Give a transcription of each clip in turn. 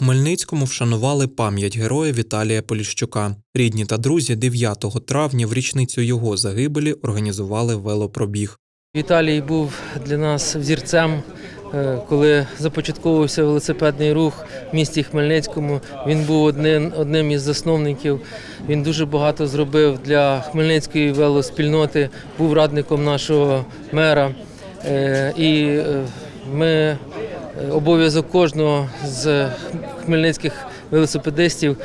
Хмельницькому вшанували пам'ять героя Віталія Поліщука. Рідні та друзі 9 травня в річницю його загибелі організували велопробіг. Віталій був для нас взірцем, е, коли започатковувався велосипедний рух в місті Хмельницькому. Він був одним, одним із засновників. Він дуже багато зробив для хмельницької велоспільноти, був радником нашого мера. Е, І е, ми обов'язок кожного з хмельницьких велосипедистів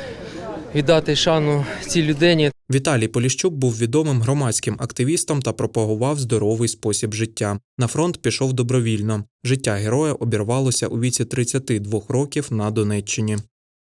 віддати шану цій людині. Віталій Поліщук був відомим громадським активістом та пропагував здоровий спосіб життя. На фронт пішов добровільно. Життя героя обірвалося у віці 32 років на Донеччині.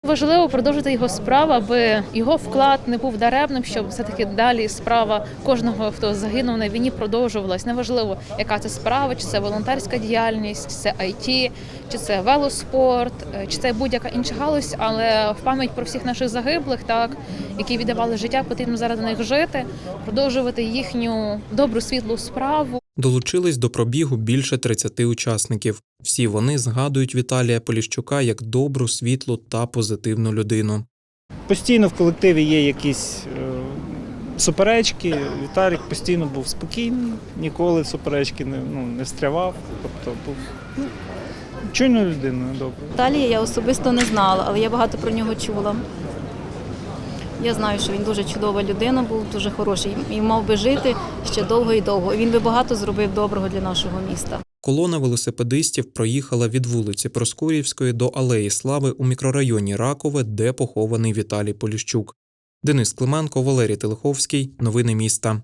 Важливо продовжити його справу, аби його вклад не був даремним, щоб все таки далі справа кожного, хто загинув на війні, продовжувалась. Неважливо, яка це справа, чи це волонтерська діяльність, чи це IT, чи це велоспорт, е, чи це будь-яка інша галузь. Але в пам'ять про всіх наших загиблих, так які віддавали життя, потрібно заради них жити, продовжувати їхню добру світлу справу. Долучились до пробігу більше 30 учасників. Всі вони згадують Віталія Поліщука як добру, світлу та позитивну людину. Постійно в колективі є якісь е, суперечки. Віталік постійно був спокійний, ніколи в суперечки не, ну, не встрявав. Тобто був ну, чуйною людиною добре. Віталія я особисто не знала, але я багато про нього чула. Я знаю, що він дуже чудова людина, був дуже хороший і мав би жити ще довго і довго. Він би багато зробив доброго для нашого міста. Колона велосипедистів проїхала від вулиці Проскурівської до Алеї Слави у мікрорайоні Ракове, де похований Віталій Поліщук. Денис Клименко, Валерій Телеховський. Новини міста.